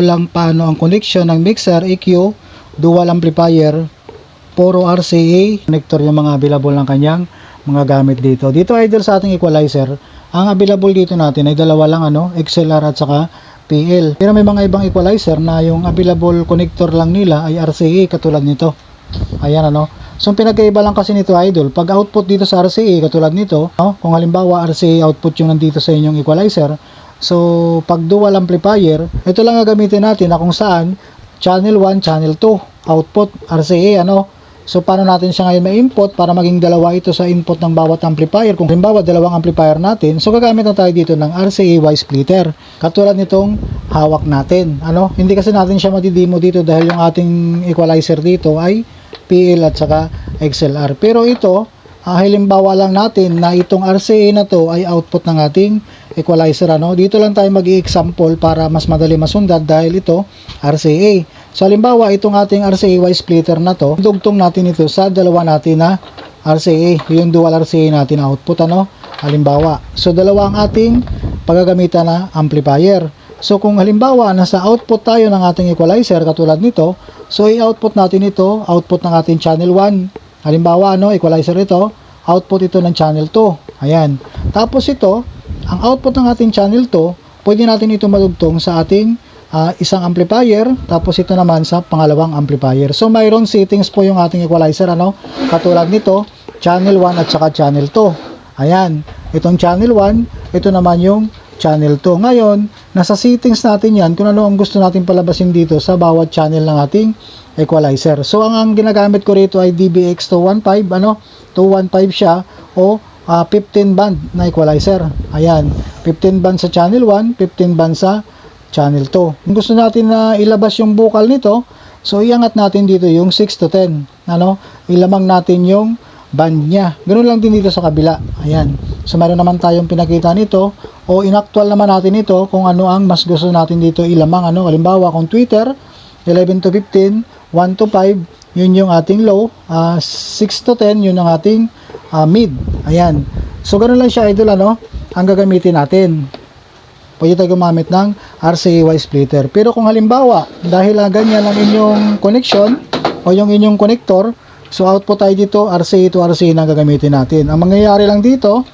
lang paano ang connection ng mixer, EQ, dual amplifier, puro RCA, connector yung mga available ng kanyang mga gamit dito. Dito idol sa ating equalizer, ang available dito natin ay dalawa lang ano, XLR at saka PL. Pero may mga ibang equalizer na yung available connector lang nila ay RCA katulad nito. Ayan ano. So pinagkaiba lang kasi nito idol, pag output dito sa RCA katulad nito, no? kung halimbawa RCA output yung nandito sa inyong equalizer, so pag dual amplifier, ito lang ang gamitin natin na kung saan channel 1, channel 2, output RCA ano. So paano natin siya ngayon ma-input para maging dalawa ito sa input ng bawat amplifier. Kung halimbawa dalawang amplifier natin, so gagamit na tayo dito ng RCA Y splitter. Katulad nitong hawak natin. Ano? Hindi kasi natin siya madidemo dito dahil yung ating equalizer dito ay PL at saka XLR. Pero ito, ah, halimbawa lang natin na itong RCA na to ay output ng ating equalizer. Ano? Dito lang tayo mag-example para mas madali masundan dahil ito RCA. So halimbawa itong ating RCA Y splitter na to, dugtong natin ito sa dalawa natin na RCA, yung dual RCA natin na output ano. Halimbawa, so dalawa ang ating paggagamitan na amplifier. So kung halimbawa nasa output tayo ng ating equalizer katulad nito, so i-output natin ito, output ng ating channel 1. Halimbawa ano, equalizer ito, output ito ng channel 2. Ayan. Tapos ito, ang output ng ating channel 2, pwede natin ito madugtong sa ating ah, isang amplifier, tapos ito naman sa pangalawang amplifier. So mayroon settings po yung ating equalizer ano, katulad nito, channel 1 at saka channel 2. Ayan, itong channel 1, ito naman yung channel 2. Ngayon, nasa settings natin yan kung ano ang gusto natin palabasin dito sa bawat channel ng ating equalizer. So ang, ang ginagamit ko rito ay DBX215, ano, 215 siya o ah, 15 band na equalizer. Ayan, 15 band sa channel 1, 15 band sa channel 2. Kung gusto natin na ilabas yung vocal nito, so iangat natin dito yung 6 to 10. Ano? Ilamang natin yung band niya. Ganun lang din dito sa kabila. Ayan. So meron naman tayong pinakita nito o inactual naman natin ito kung ano ang mas gusto natin dito ilamang. Ano? Halimbawa kung Twitter, 11 to 15, 1 to 5, yun yung ating low. Ah, 6 to 10, yun ang ating ah, mid. Ayan. So ganun lang siya idol ano, ang gagamitin natin pwede tayo gumamit ng RCA Y splitter. Pero kung halimbawa, dahil uh, ganyan ang inyong connection o yung inyong connector, so output tayo dito, RCA to RCA na gagamitin natin. Ang mangyayari lang dito,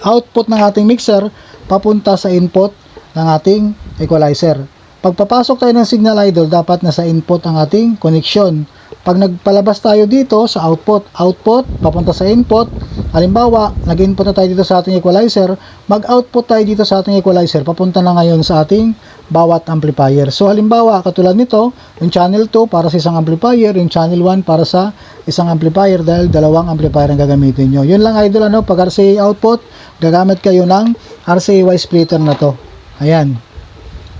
output ng ating mixer papunta sa input ng ating equalizer. Pagpapasok tayo ng signal idol, dapat nasa input ang ating connection. Pag nagpalabas tayo dito sa output, output, papunta sa input, halimbawa, nag-input na tayo dito sa ating equalizer, mag-output tayo dito sa ating equalizer, papunta na ngayon sa ating bawat amplifier. So halimbawa, katulad nito, yung channel 2 para sa isang amplifier, yung channel 1 para sa isang amplifier dahil dalawang amplifier ang gagamitin nyo. Yun lang idol, ano, pag RCA output, gagamit kayo ng RCA Y splitter na to. Ayan.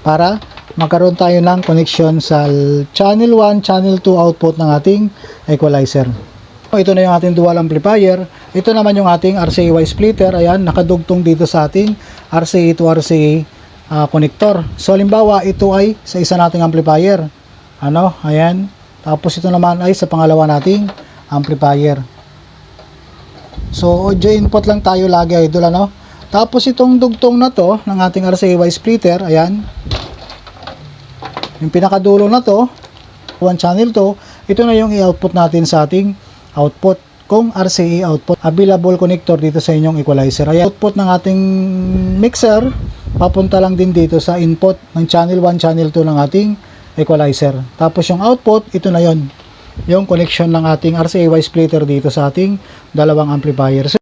Para magkaroon tayo ng connection sa channel 1, channel 2 output ng ating equalizer. Ito na yung ating dual amplifier. Ito naman yung ating RCA Y splitter. Ayan, nakadugtong dito sa ating RCA to RCA ah, connector. So, halimbawa, ito ay sa isa nating amplifier. Ano? Ayan. Tapos ito naman ay sa pangalawa nating amplifier. So, audio input lang tayo lagi, idol, ano? Tapos itong dugtong na to ng ating RCA Y splitter, ayan. Yung pinakadulo na to, one channel to, ito na yung i-output natin sa ating output kung RCA output available connector dito sa inyong equalizer. Ayan, output ng ating mixer papunta lang din dito sa input ng channel 1, channel 2 ng ating equalizer. Tapos yung output, ito na yon yung connection ng ating RCA Y splitter dito sa ating dalawang amplifier. So,